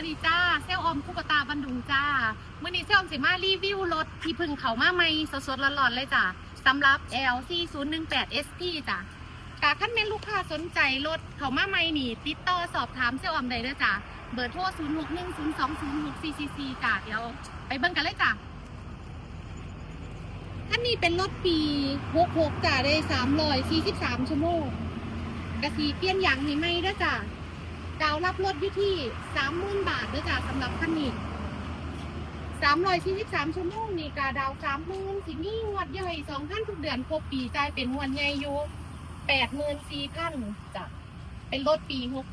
วัสดีจ้าเซลออมคุกตาบันดุงจ้าเมื่อนี้เซลออมสิมารีวิวรถที่พึ่งเขามาใหม่สดๆร้อนๆเลยจ้าสำหรับ LC 0 1 8 SP จ้ากาขั้นเมนลูกค้าสนใจรถเขามาใหม่นี่ติดต่อสอบถามเซลออมได้เด้อจ้าเบอร์โทร 0 6 1 0 2 0 6 4 4 4จ้าเดี๋ยวไปเบิ่งกันเลยจ้าท่านนี้เป็นรถปี 66จ้าได้343 ชั่วโมงกระสีเปลี่ยนยางให้ไหมด้อจ้า ดาวรับรถอยู่ที่สามหมื่นบาทด้อจ้าสำหรับคันนี้สามร้อยสี่สิบสามชั่วโมงนี่กาดาวสามหมื่นสิมีงวดย่อยสองพันทุกเดือนครบปีจ่ายเป็นงวดใหญ่อยู่แปดหมื่นสี่พันจ้ะเป็นรถปีหก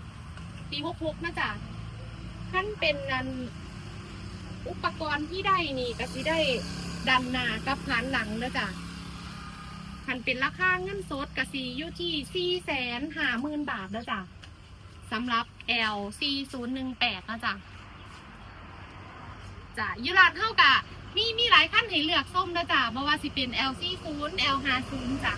ปีหกหกนะจ้ะขั้นเป็นนันอุปกรณ์ที่ได้นี่ก็สิได้ดันหน้ากับผานหลังเด้อจ้ะคันเป็นราคาเงินสดกสีอยู่ที่สี่แสนห้าหมื่นบาทเด้อจ้ะ สำหรับ L C 0 1 8นะจ๊ะจ้ะยุรานเท่ากับมีมีหลายขั้นให้เลือกส้มนะจ๊ะบ่ว่าสิเป็น L C 0 L 5 0จ้ะ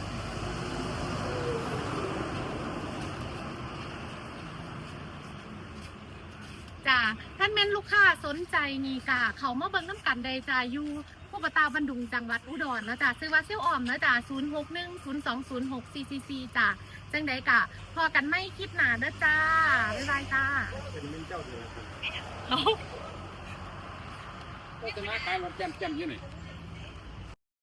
จ้ะท่านแม่นลูกค้าสนใจนี่จ้ะเขามาเบิ่งน้ำกันใดจ้ะอยู่ ผู้ประตาบันดุงจังหวัดอุดรนะจ๊ะซื้อว่าเซี่ยวอ่อมนะจ๊ะ0 6 1 0 2 0 6 4 4 4จ้ะจังใดกะ พอกันไม่คลิปหนาเด้อจ้า บ๊ายบายจ้าเป็นเรื่องเจ้าเดียวกันเอาโฆษณาขายรถแจ่มๆอยู่นี่